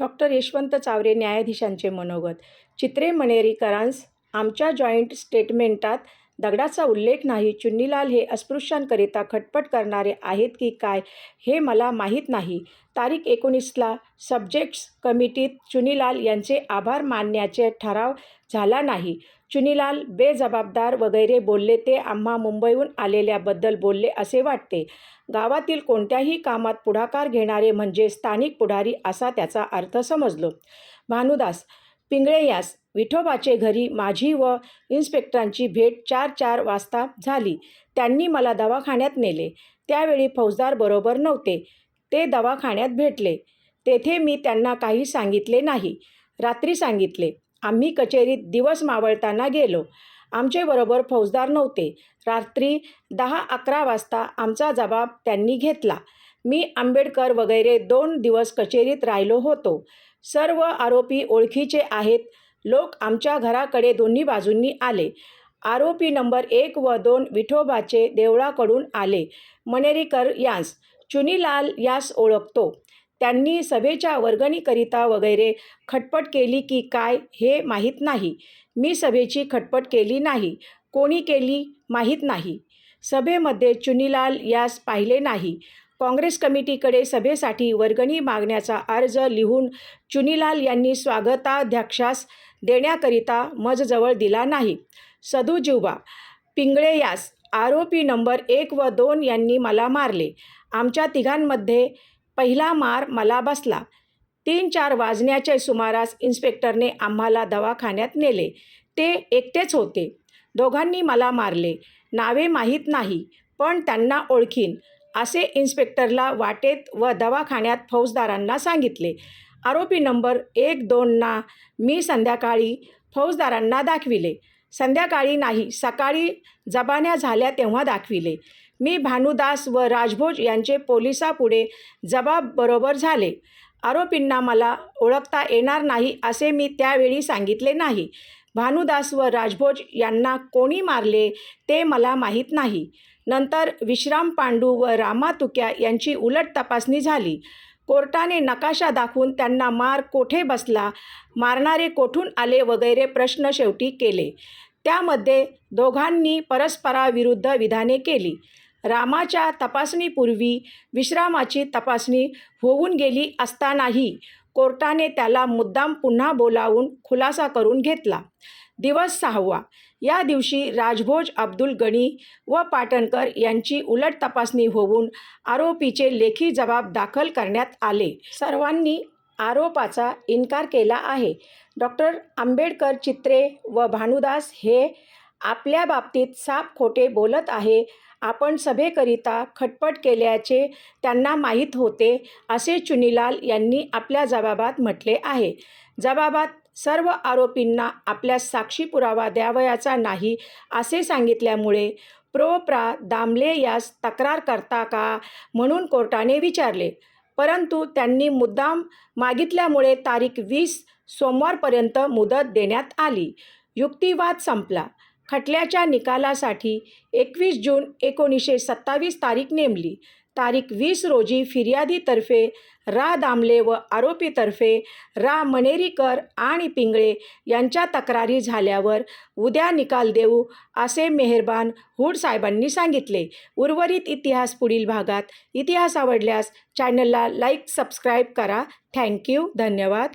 Doctor Yashwant Chaware न्यायाधीशांचे मनोगत. चित्रे मणेरीकरांस आमच्या joint स्टेटमेंटात दगडाचा उल्लेख नाही. चुन्नीलाल हे अस्पृश्यांकरिता खटपट करणारे आहेत की काय हे मला माहीत नाही. तारीख एकोणीसला सब्जेक्ट्स कमिटीत चुनीलाल यांचे आभार मानण्याचे ठराव झाला नाही. चुनीलाल बेजबाबदार वगैरे बोलले ते आम्हा मुंबईहून आलेल्याबद्दल बोलले असे वाटते. गावातील कोणत्याही कामात पुढाकार घेणारे म्हणजे स्थानिक पुढारी असा त्याचा अर्थ समजलो. भानुदास पिंगळे यास विठोबाचे घरी माझी व इन्स्पेक्टरांची भेट चार चार वाजता झाली. त्यांनी मला दवाखान्यात नेले. त्यावेळी फौजदार बरोबर नव्हते. ते दवाखान्यात भेटले. तेथे मी त्यांना काही सांगितले नाही. रात्री सांगितले आम्ही कचेरीत दिवस मावळताना गेलो. आमचेबरोबर फौजदार नव्हते. रात्री दहा अकरा वाजता आमचा जबाब त्यांनी घेतला. मी आंबेडकर वगैरे दोन दिवस कचेरीत राहिलो होतो. सर्व आरोपी ओळखीचे आहेत. लोक आमच्या घराकडे दोन्ही बाजूंनी आले. आरोपी नंबर एक व दोन विठोबाचे देवळाकडून आले. मनेरीकर यांस चुनीलाल यास ओळखतो. त्यांनी सभेच्या वर्गणीकरिता वगैरे खटपट केली की काय हे माहीत नाही. मी सभेची खटपट केली नाही. कोणी केली माहीत नाही. सभेमध्ये चुनीलाल यास पाहिले नाही. काँग्रेस कमिटीकडे सभेसाठी वर्गणी मागण्याचा अर्ज लिहून चुनीलाल यांनी स्वागताध्यक्षास देण्याकरिता मजजवळ दिला नाही. सदू पिंगळे यास आरोपी नंबर एक व दोन यांनी मला मारले. आमच्या तिघांमध्ये पहिला मार मला बसला. तीन चार वाजण्याच्या सुमारास इन्स्पेक्टरने आम्हाला दवाखान्यात नेले. ते एकटेच होते. दोघांनी मला मारले. नावे माहीत नाही पण त्यांना ओळखीन. असे इन्स्पेक्टरला वाटेत व दवाखान्यात फौजदारांना सांगितले. आरोपी नंबर एक दोनना मी संध्याकाळी फौजदारांना दाखविले. संध्याकाळी नाही सकाळी जबान्या झाल्या तेव्हा दाखविले. मी भानुदास व राजभोज यांचे पोलिसापुढे जबाब बरोबर झाले. आरोपींना मला ओळखता येणार नाही असे मी त्यावेळी सांगितले नाही. भानुदास व राजभोज यांना कोणी मारले ते मला माहीत नाही. नंतर विश्राम पांडू व रामा तुक्या यांची उलट तपासणी झाली. कोर्टाने नकाशा दाखवून त्यांना मार कोठे बसला मारणारे कोठून आले वगैरे प्रश्न शेवटी केले. त्यामध्ये दोघांनी परस्पराविरुद्ध विधाने केली. रामाच्या तपासणीपूर्वी विश्रामाची तपासणी होऊन गेली असतानाही कोर्टाने त्याला मुद्दाम पुन्हा बोलावून खुलासा करून घेतला. दिवस सहावा. या दिवशी राजभोज अब्दुल गणी व पाटणकर यांची उलट तपासणी होऊन आरोपीचे लेखी जबाब दाखल करण्यात आले. सर्वांनी आरोपाचा इन्कार केला आहे. डॉक्टर आंबेडकर चित्रे व भानुदास हे आपल्या बाबतीत साप खोटे बोलत आहे. आपण सभेकरिता खटपट केल्याचे त्यांना माहीत होते असे चुनीलाल यांनी आपल्या जबाबात म्हटले आहे. जबाबात सर्व आरोपींना आपल्या साक्षी पुरावा द्यावयाचा नाही असे सांगितल्यामुळे प्रो प्रा दामले यास तक्रार करता का म्हणून कोर्टाने विचारले. परंतु त्यांनी मुद्दाम मागितल्यामुळे तारीख वीस सोमवारपर्यंत मुदत देण्यात आली. युक्तिवाद संपला. खटल्याच्या निकालासाठी एकवीस जून एकोणीसशे सत्तावीस तारीख नेमली. तारीख वीस रोजी फिर्यादीतर्फे रा. दामले व आरोपीतर्फे रा. मनेरीकर आणि पिंगळे यांच्या तक्रारी झाल्यावर उद्या निकाल देऊ असे मेहरबान हुड साहेबांनी सांगितले. उर्वरित इतिहास पुढील भागात. इतिहास आवडल्यास चॅनलला लाईक सबस्क्राईब करा. थँक्यू. धन्यवाद.